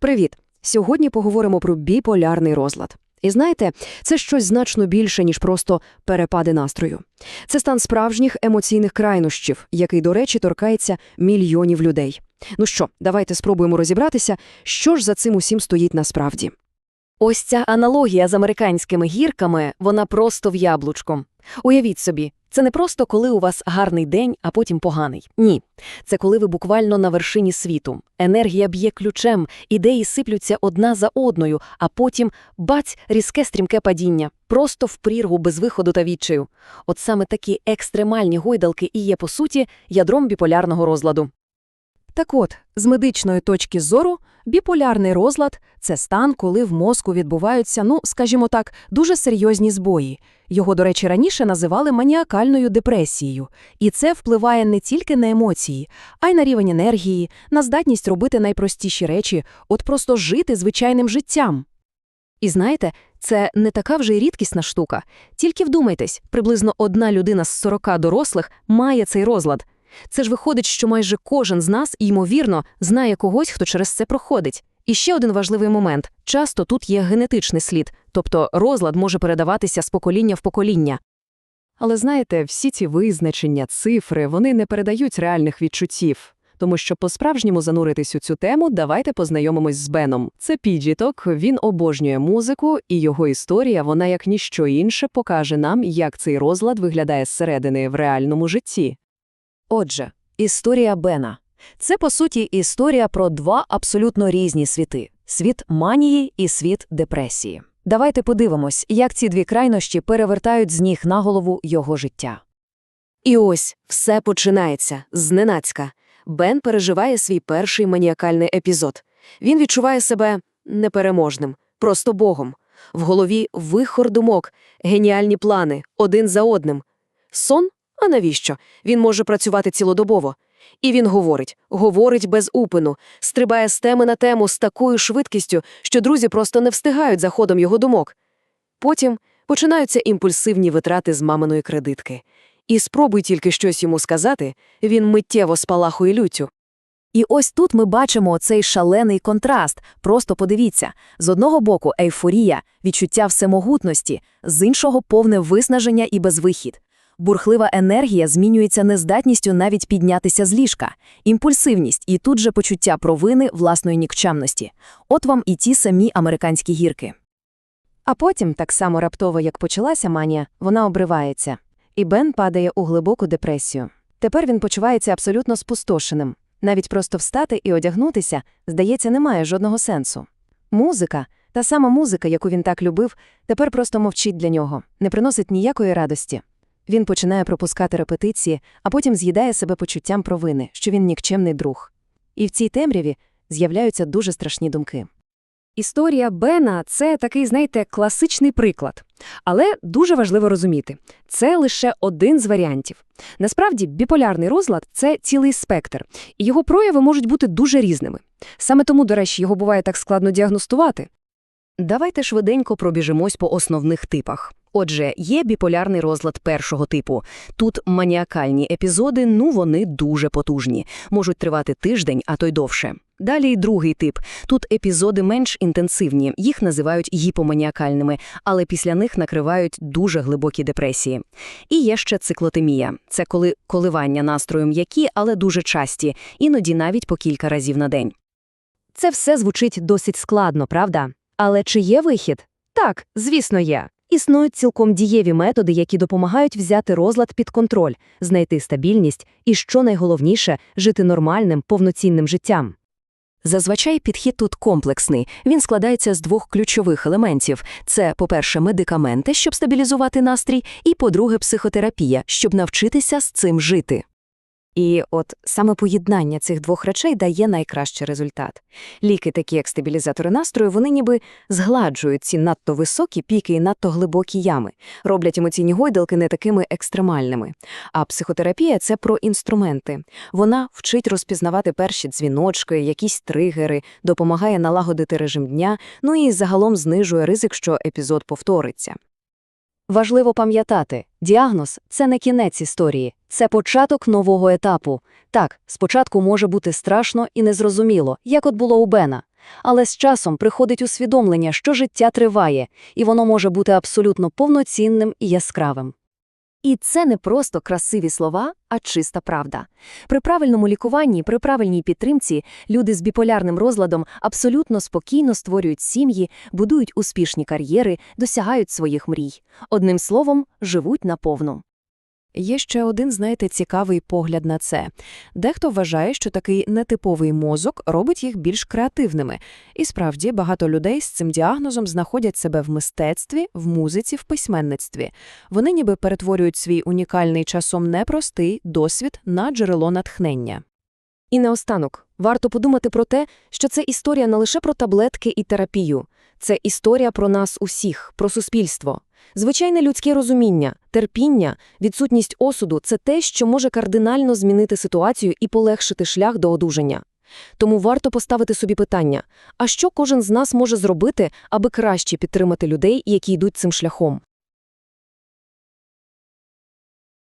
Привіт! Сьогодні поговоримо про біполярний розлад. І знаєте, це щось значно більше, ніж просто перепади настрою. Це стан справжніх емоційних крайнощів, який, до речі, торкається мільйонів людей. Ну що, давайте спробуємо розібратися, що ж за цим усім стоїть насправді. Ось ця аналогія з американськими гірками, вона просто в яблучко. Уявіть собі, це не просто коли у вас гарний день, а потім поганий. Ні. Це коли ви буквально на вершині світу. Енергія б'є ключем, ідеї сиплються одна за одною, а потім бац, різке стрімке падіння. Просто в прірву без виходу та відчаю. От саме такі екстремальні гойдалки і є, по суті, ядром біполярного розладу. Так от, з медичної точки зору, біполярний розлад – це стан, коли в мозку відбуваються, ну, скажімо так, дуже серйозні збої. Його, до речі, раніше називали маніакальною депресією. І це впливає не тільки на емоції, а й на рівень енергії, на здатність робити найпростіші речі, от просто жити звичайним життям. І знаєте, це не така вже й рідкісна штука. Тільки вдумайтесь, приблизно одна людина з 40 дорослих має цей розлад. Це ж виходить, що майже кожен з нас, ймовірно, знає когось, хто через це проходить. І ще один важливий момент. Часто тут є генетичний слід, тобто розлад може передаватися з покоління в покоління. Але знаєте, всі ці визначення, цифри, вони не передають реальних відчуттів. Тому що по-справжньому зануритись у цю тему, давайте познайомимось з Беном. Це підліток, він обожнює музику, і його історія, вона як ніщо інше, покаже нам, як цей розлад виглядає зсередини в реальному житті. Отже, історія Бена. Це, по суті, історія про два абсолютно різні світи – світ манії і світ депресії. Давайте подивимось, як ці дві крайнощі перевертають з ніг на голову його життя. І ось все починається зненацька. Бен переживає свій перший маніакальний епізод. Він відчуває себе непереможним, просто богом. В голові вихор думок, геніальні плани, один за одним. Сон? А навіщо? Він може працювати цілодобово. І він говорить, говорить без упину, стрибає з теми на тему з такою швидкістю, що друзі просто не встигають за ходом його думок. Потім починаються імпульсивні витрати з маминої кредитки. І спробуй тільки щось йому сказати, він миттєво спалахує люттю. І ось тут ми бачимо цей шалений контраст. Просто подивіться. З одного боку ейфорія, відчуття всемогутності, з іншого повне виснаження і безвихід. Бурхлива енергія змінюється нездатністю навіть піднятися з ліжка, імпульсивність і тут же почуття провини власної нікчемності. От вам і ті самі американські гірки. А потім, так само раптово, як почалася манія, вона обривається, і Бен падає у глибоку депресію. Тепер він почувається абсолютно спустошеним. Навіть просто встати і одягнутися, здається, немає жодного сенсу. Музика, та сама музика, яку він так любив, тепер просто мовчить для нього, не приносить ніякої радості. Він починає пропускати репетиції, а потім з'їдає себе почуттям провини, що він нікчемний друг. І в цій темряві з'являються дуже страшні думки. Історія Бена це такий, знаєте, класичний приклад. Але дуже важливо розуміти, це лише один з варіантів. Насправді, біполярний розлад це цілий спектр, і його прояви можуть бути дуже різними. Саме тому, до речі, його буває так складно діагностувати. Давайте швиденько пробіжимось по основних типах. Отже, є біполярний розлад першого типу. Тут маніакальні епізоди, ну вони дуже потужні, можуть тривати тиждень, а то й довше. Далі й другий тип. Тут епізоди менш інтенсивні, їх називають гіпоманіакальними, але після них накривають дуже глибокі депресії. І є ще циклотемія. Це коли коливання настрою м'які, але дуже часті, іноді навіть по кілька разів на день. Це все звучить досить складно, правда? Але чи є вихід? Так, звісно, є. Існують цілком дієві методи, які допомагають взяти розлад під контроль, знайти стабільність і, що найголовніше, жити нормальним, повноцінним життям. Зазвичай підхід тут комплексний. Він складається з двох ключових елементів: це, по-перше, медикаменти, щоб стабілізувати настрій, і, по-друге, психотерапія, щоб навчитися з цим жити. І от саме поєднання цих двох речей дає найкращий результат. Ліки, такі як стабілізатори настрою, вони ніби згладжують ці надто високі піки і надто глибокі ями, роблять емоційні гойдалки не такими екстремальними. А психотерапія це про інструменти. Вона вчить розпізнавати перші дзвіночки, якісь тригери, допомагає налагодити режим дня, ну і загалом знижує ризик, що епізод повториться. Важливо пам'ятати, діагноз це не кінець історії, це початок нового етапу. Так, спочатку може бути страшно і незрозуміло, як от було у Бена. Але з часом приходить усвідомлення, що життя триває, і воно може бути абсолютно повноцінним і яскравим. І це не просто красиві слова, а чиста правда. При правильному лікуванні, при правильній підтримці люди з біполярним розладом абсолютно спокійно створюють сім'ї, будують успішні кар'єри, досягають своїх мрій. Одним словом, живуть наповну. Є ще один, знаєте, цікавий погляд на це. Дехто вважає, що такий нетиповий мозок робить їх більш креативними. І справді багато людей з цим діагнозом знаходять себе в мистецтві, в музиці, в письменництві. Вони ніби перетворюють свій унікальний часом непростий досвід на джерело натхнення. І наостанок, варто подумати про те, що це історія не лише про таблетки і терапію. Це історія про нас усіх, про суспільство. Звичайне людське розуміння, терпіння, відсутність осуду – це те, що може кардинально змінити ситуацію і полегшити шлях до одужання. Тому варто поставити собі питання, а що кожен з нас може зробити, аби краще підтримати людей, які йдуть цим шляхом?